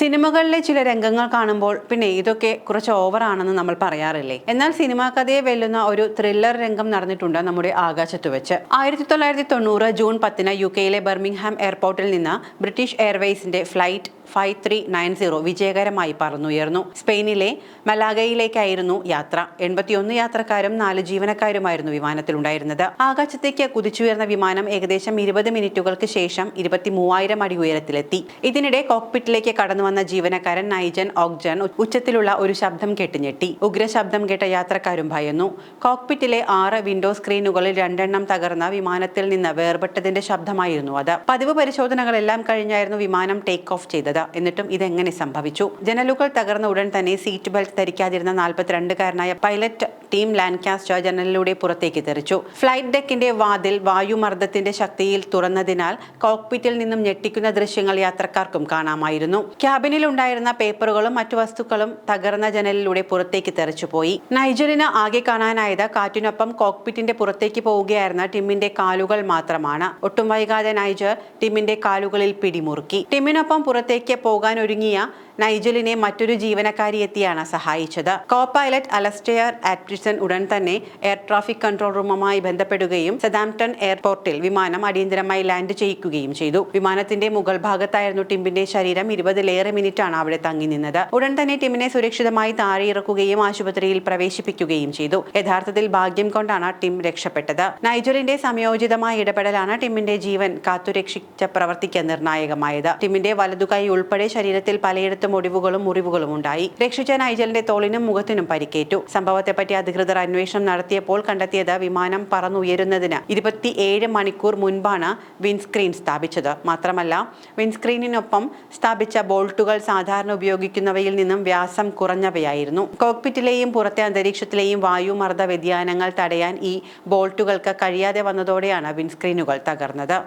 സിനിമകളിലെ ചില രംഗങ്ങൾ കാണുമ്പോൾ പിന്നെ ഇതൊക്കെ കുറച്ച് ഓവറാണെന്ന് നമ്മൾ പറയാറില്ലേ? എന്നാൽ സിനിമാ കഥയെ വെല്ലുന്ന ഒരു ത്രില്ലർ രംഗം നടന്നിട്ടുണ്ട് നമ്മുടെ ആകാശത്ത് വെച്ച് ആയിരത്തി തൊള്ളായിരത്തി തൊണ്ണൂറ് ജൂൺ പത്തിന് യു കെയിലെ ബർമിംഗ്ഹാം എയർപോർട്ടിൽ നിന്ന് British എയർവേസിന്റെ flight five three nine zero വിജയകരമായി പറന്നുയർന്നു. സ്പെയിനിലെ മലാഗയിലേക്കായിരുന്നു യാത്ര. എൺപത്തിയൊന്ന് യാത്രക്കാരും നാല് ജീവനക്കാരുമായിരുന്നു വിമാനത്തിലുണ്ടായിരുന്നത്. ആകാശത്തേക്ക് കുതിച്ചുയർന്ന വിമാനം ഏകദേശം ഇരുപത് മിനിറ്റുകൾക്ക് ശേഷം ഇരുപത്തി മൂവായിരം അടി ഉയരത്തിലെത്തി. ഇതിനിടെ കോക്പിറ്റിലേക്ക് കടന്നു വന്ന ജീവനക്കാരൻ നൈജൻ ഓക്ജൻ ഉച്ചത്തിലുള്ള ഒരു ശബ്ദം കേട്ട് ഞെട്ടി. ഉഗ്ര ശബ്ദം കേട്ട യാത്രക്കാരും ഭയന്നു. കോക്പിറ്റിലെ ആറ് വിൻഡോ സ്ക്രീനുകളിൽ രണ്ടെണ്ണം തകർന്ന വിമാനത്തിൽ നിന്ന് വേർപെട്ടതിന്റെ ശബ്ദമായിരുന്നു അത്. പതിവ് പരിശോധനകളെല്ലാം കഴിഞ്ഞായിരുന്നു വിമാനം ടേക്ക് ഓഫ് ചെയ്തത്. എന്നിട്ടും ഇതെങ്ങനെ സംഭവിച്ചു? ജനലുകൾ തകർന്ന ഉടൻ തന്നെ സീറ്റ് ബെൽറ്റ് ധരിക്കാതിരുന്ന നാൽപ്പത്തിരണ്ടുകാരനായ പൈലറ്റ് ടീം ലാൻകാസ്റ്റർ ജനലിലൂടെ പുറത്തേക്ക് തെറിച്ചു. ഫ്ലൈറ്റ് ഡെക്കിന്റെ വാതിൽ വായുമർദ്ദത്തിന്റെ ശക്തിയിൽ തുറന്നതിനാൽ കോക്പിറ്റിൽ നിന്നും ഞെട്ടിക്കുന്ന ദൃശ്യങ്ങൾ യാത്രക്കാർക്കും കാണാമായിരുന്നു. ക്യാബിനിൽ ഉണ്ടായിരുന്ന പേപ്പറുകളും മറ്റു വസ്തുക്കളും തകർന്ന ജനലിലൂടെ പുറത്തേക്ക് തെറിച്ചുപോയി നൈജറിന് ആകെ കാണാനായത് കാറ്റിനൊപ്പം കോക്പിറ്റിന്റെ പുറത്തേക്ക് പോവുകയായിരുന്ന ടിമ്മിന്റെ കാലുകൾ മാത്രമാണ്. ഒട്ടും വൈകാതെ നൈജർ ടിമ്മിന്റെ കാലുകളിൽ പിടിമുറുക്കി. ടിമ്മിനൊപ്പം പുറത്തേക്ക് പോകാൻ ഒരുങ്ങിയ നൈജലിനെ മറ്റൊരു ജീവനക്കാരി എത്തിയാണ് സഹായിച്ചത്. കോ പൈലറ്റ് അലസ്റ്റെയർ ആറ്റ്രിസൺ ഉടൻ തന്നെ എയർ ട്രാഫിക് കൺട്രോൾ റൂമുമായി ബന്ധപ്പെടുകയും സദാംപ്ടൺ എയർപോർട്ടിൽ വിമാനം അടിയന്തരമായി ലാൻഡ് ചെയ്യിക്കുകയും ചെയ്തു. വിമാനത്തിന്റെ മുകൾ ഭാഗത്തായിരുന്നു ടിമ്മിന്റെ ശരീരം. ഇരുപതിലേറെ മിനിറ്റാണ് അവിടെ തങ്ങി നിന്നത്. ഉടൻ തന്നെ ടിമ്മിനെ സുരക്ഷിതമായി താഴെ ഇറക്കുകയും ആശുപത്രിയിൽ പ്രവേശിപ്പിക്കുകയും ചെയ്തു. യഥാർത്ഥത്തിൽ ഭാഗ്യം കൊണ്ടാണ് ടിം രക്ഷപ്പെട്ടത്. നൈജറിന്റെ സമയോചിതമായ ഇടപെടലാണ് ടിമ്മിന്റെ ജീവൻ കാത്തുരക്ഷിച്ച പ്രവർത്തിക്ക് നിർണായകമായത്. ടിമ്മിന്റെ വലതുകൈ ഉൾപ്പെടെ ശരീരത്തിൽ പലയിടത്തും ഒടിവുകളും മുറിവുകളും ഉണ്ടായി. രക്ഷിച്ച നൈജലിന്റെ തോളിനും മുഖത്തിനും പരിക്കേറ്റു. സംഭവത്തെപ്പറ്റി അധികൃതർ അന്വേഷണം നടത്തിയപ്പോൾ കണ്ടെത്തിയത് വിമാനം പറന്നുയരുന്നതിന് ഇരുപത്തിയേഴ് മണിക്കൂർ മുൻപാണ് വിൻസ്ക്രീൻ സ്ഥാപിച്ചത്. മാത്രമല്ല വിൻസ്ക്രീനിനൊപ്പം സ്ഥാപിച്ച ബോൾട്ടുകൾ സാധാരണ ഉപയോഗിക്കുന്നവയിൽ നിന്നും വ്യാസം കുറഞ്ഞവയായിരുന്നു. കോക്പിറ്റിലെയും പുറത്തെ അന്തരീക്ഷത്തിലെയും വായുമർദ്ദ വ്യതിയാനങ്ങൾ തടയാൻ ഈ ബോൾട്ടുകൾക്ക് കഴിയാതെ വന്നതോടെയാണ് വിൻസ്ക്രീനുകൾ തകർന്നത്.